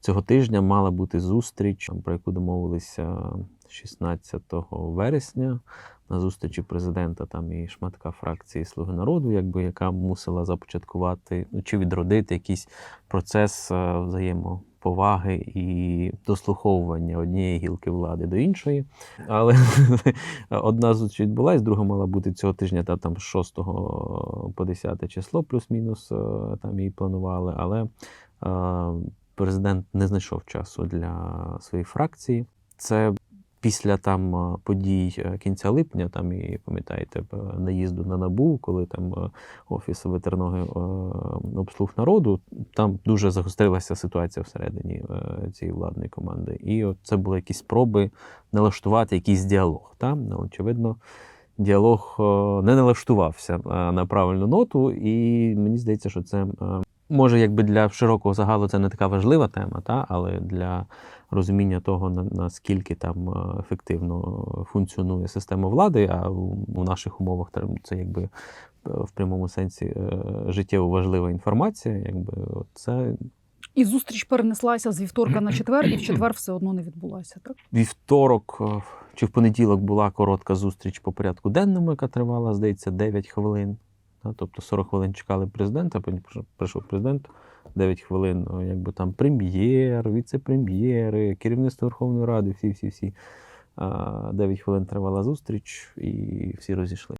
Цього тижня мала бути зустріч, про яку домовилися 16 вересня на зустрічі президента там і шматка фракції Слуги народу, якби яка мусила започаткувати ну, чи відродити якийсь процес е, взаємоповаги і дослуховування однієї гілки влади до іншої. Але одна зустріч відбулась, друга мала бути цього тижня, та там з 6 по 10 число, плюс-мінус е, там її планували. Але е, президент не знайшов часу для своєї фракції. Це після там е, подій е, кінця липня, там і пам'ятаєте, е, наїзду на набу, коли там офіс ветеринарної е, обслуг народу, там дуже загострилася ситуація всередині цієї владної команди. І от це були якісь спроби налаштувати якийсь діалог. Та? Ну, очевидно, діалог не налаштувався на правильну ноту, і мені здається, що це. Може, якби для широкого загалу це не така важлива тема, та? але для розуміння того, наскільки там е, ефективно функціонує система влади, а у наших умовах це якби е, в прямому сенсі е, життєво важлива інформація. Якби це І зустріч перенеслася з вівторка на четвер, і в четвер все одно не відбулася. Так вівторок чи в понеділок була коротка зустріч по порядку денному, яка тривала, здається, 9 хвилин. Тобто 40 хвилин чекали президента, потім прийшов президент, 9 хвилин, якби там прем'єр, віце-прем'єри, керівництво Верховної Ради, всі-всі-всі. 9 хвилин тривала зустріч, і всі розійшли.